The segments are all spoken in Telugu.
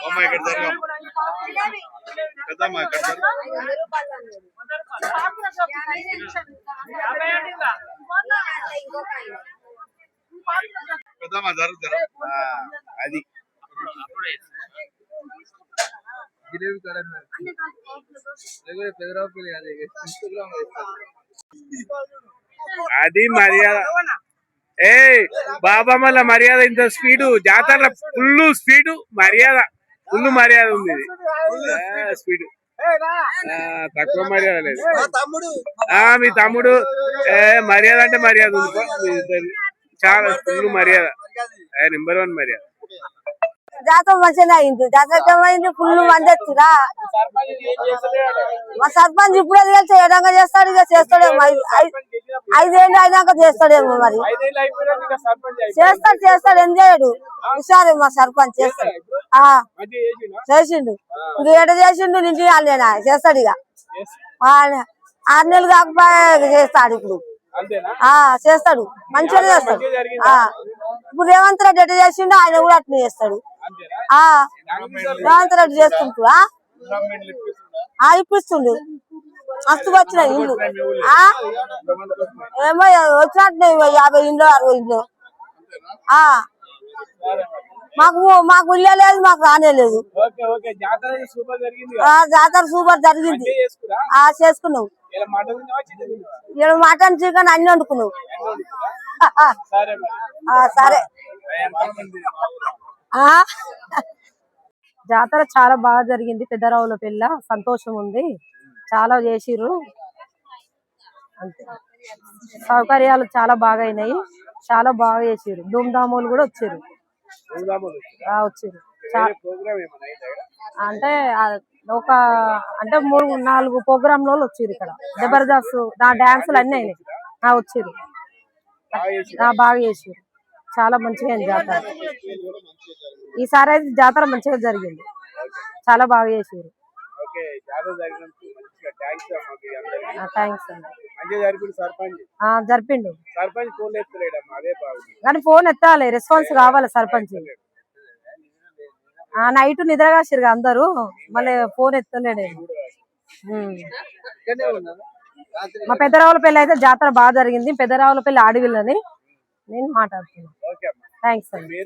అమ్మా ఇక్కడ అది జిలేబీ కడ లేకపోతే అది మర్యాద. ఏ బాబా మళ్ళా మర్యాద ఇంత స్పీడు. జాతర ఫుల్ స్పీడు మర్యాద. ఫుల్ మర్యాద ఉంది ఇది. స్పీడ్. తక్కువ మర్యాద లేదు. ఆ మీ తమ్ముడు. ఏ మర్యాద అంటే మర్యాద ఉంది. చాలా ఫుల్ మర్యాద. నెంబర్ వన్ మర్యాద. జాతర మంచిగా అయింది. జాతర ఫుల్ మంది వచ్చిరా మా సర్పంచ్ ఇప్పుడే తెలిసి విధంగా చేస్తాడు ఇక చేస్తాడేమో. ఐదు- ఐదేళ్ళు అయినాక చేస్తాడేమో మరి. చేస్తాడు చేస్తాడు ఏం చేయడు. హుషారు మా సర్పంచ్ చేస్తాడు. ఆ చేసిండు. ఇంక ఏడ చేసిండు నుంచి వాళ్ళేనా చేస్తాడు ఇక. ఆరు నెలలు కాకపోయా చేస్తాడు ఇప్పుడు. ఆ చేస్తాడు. మంచిగా చేస్తాడు. ఆ ఇప్పుడు రేవంత్ రెడ్డి ఎట్లా చేసిండు ఆయన కూడా అట్లా చేస్తాడు. ఆ రేవంత్ రెడ్డి చేసుకుంటూ ఆ ఇప్పిస్తుండు మస్తు వచ్చినాయి ఇల్లు. ఆ? ఏమో వచ్చినట్టు యాభై ఇండ్లు అరవై ఇండ్లు. ఆ. మాకు మాకు ఇల్లే లేదు మాకు రానే లేదు. Okay okay. జాతర సూపర్ జరిగింది ఆ జాతర సూపర్ జరిగింది. ఆ చేసుకున్నాం. ఇలా మటన్ చికెన్ ఇక్కడ మటన్ చికెన్ అన్ని వండుకున్నాం. సరే జాతర చాలా బాగా జరిగింది. పెద్దరావుల పెళ్ళ. సంతోషం ఉంది. చాలా చేసిర్రు. అంతే. సౌకర్యాలు చాలా బాగా అయినాయి. చాలా బాగా చేసిర్రు. ధూమ్ధాములు కూడా వచ్చారు. వచ్చారు? అంటే ఆ ఒక అంటే మూడు నాలుగు ప్రోగ్రామ్లో వచ్చారు ఇక్కడ. జబర్దస్త్ నా డాన్సులు అన్ని అయినాయి. ఆ వచ్చారు. ఆ, బాగా చేసారు చాలా మంచిగా జాతర. ఈసారి అయితే జాతర మంచిగా జరిగింది. చాలా బాగా చేసారు జరిపిండు కానీ ఫోన్ ఎత్తాలి రెస్పాన్స్ కావాలి సర్పంచ్. ఆ నైట్ నిద్రగాసిరు అందరూ. మళ్ళీ ఫోన్ ఎత్తలేడు మా పెద్దరావుల పెళ్ళి అయితే జాతర బాగా జరిగింది. పెద్దరావుల పెళ్ళి ఆడవిల్లని నేను మాట్లాడుతున్నాను థ్యాంక్స్ అండి.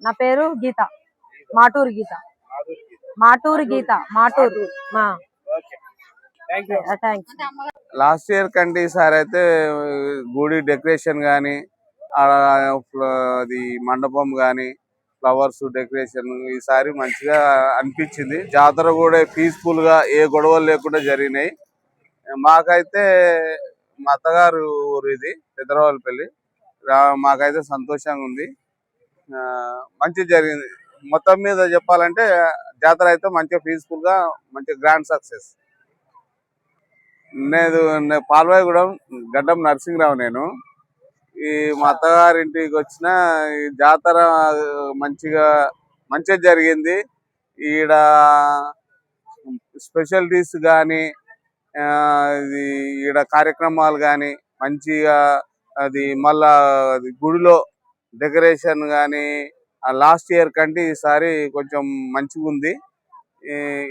నా పేరు Geetha. Maturu Geetha. Maturu Geetha. Maturu thanks last year కంటే ఈసారి అయితే గుడి డెకరేషన్ కానీ అది మండపం కానీ ఫ్లవర్స్ డెకరేషన్ ఈసారి మంచిగా అనిపించింది. జాతర కూడా పీస్ఫుల్గా ఏ గొడవలు లేకుండా జరిగినాయి. మాకైతే మా అత్తగారు ఊరు ఇది పెద్దరవాళ్ళపల్లి రా- మాకైతే సంతోషంగా ఉంది. ఆ, జరిగింది. మొత్తం మీద చెప్పాలంటే జాతర అయితే మంచిగా పీస్ఫుల్గా గా గ్రాండ్ సక్సెస్ నేను పాల్వాయిగూడెం గడ్డం నర్సింగ్రావు నేను. ఈ మా అత్తగారింటికి వచ్చిన ఈ జాతర మంచిగా మంచిగా జరిగింది. ఈడ స్పెషాలిటీస్ కానీ ఇది ఈడ కార్యక్రమాలు కానీ మంచిగా అది మళ్ళా అది గుడిలో డెకరేషన్ కానీ లాస్ట్ ఇయర్ కంటే ఈసారి కొంచెం మంచిగా ఉంది.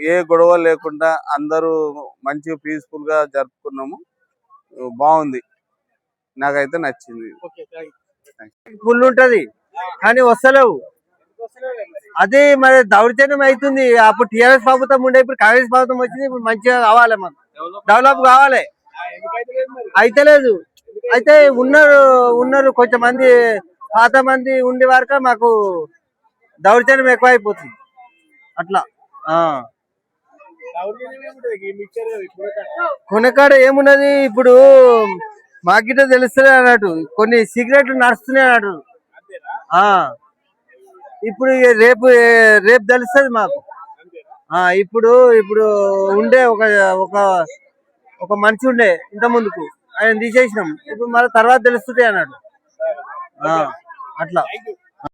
ఏ- గొడవ లేకుండా అందరూ మంచిగా పీస్ఫుల్గా జరుపుకున్నాము. బాగుంది. నాకైతే నచ్చింది. ఫుల్ ఉంటది కానీ వస్తలేవు. అదే మరి దౌర్జన్యం అవుతుంది అప్పుడు టిఆర్ఎస్ ప్రభుత్వం ఉండే ఇప్పుడు కాంగ్రెస్ ప్రభుత్వం వచ్చింది ఇప్పుడు మంచిగా కావాలి. మనకు డెవలప్ కావాలి అయితలేదు. అయితే ఉన్నారు ఉన్నారు కొంచెం మంది పాత మంది ఉండే వరకు మాకు దౌర్జన్యం ఎక్కువ అయిపోతుంది అట్లా ఆ. కొనకాడ ఏమున్నది ఇప్పుడు మాకిట తెలుస్తుంది అన్నట్టు కొన్ని సిగరెట్లు నడుస్తున్నాయి అన్నట్టు. ఆ. ఇప్పుడు రేపు రేపు తెలుస్తుంది మాకు. ఆ ఇప్పుడు ఇప్పుడు ఉండే ఒక ఒక ఒక మనిషి ఉండే ఇంత ముందుకు. ఆయన తీసేసినాం. ఇప్పుడు మళ్ళీ తర్వాత తెలుస్తుంది అన్నాడు. ఆ, అట్లా.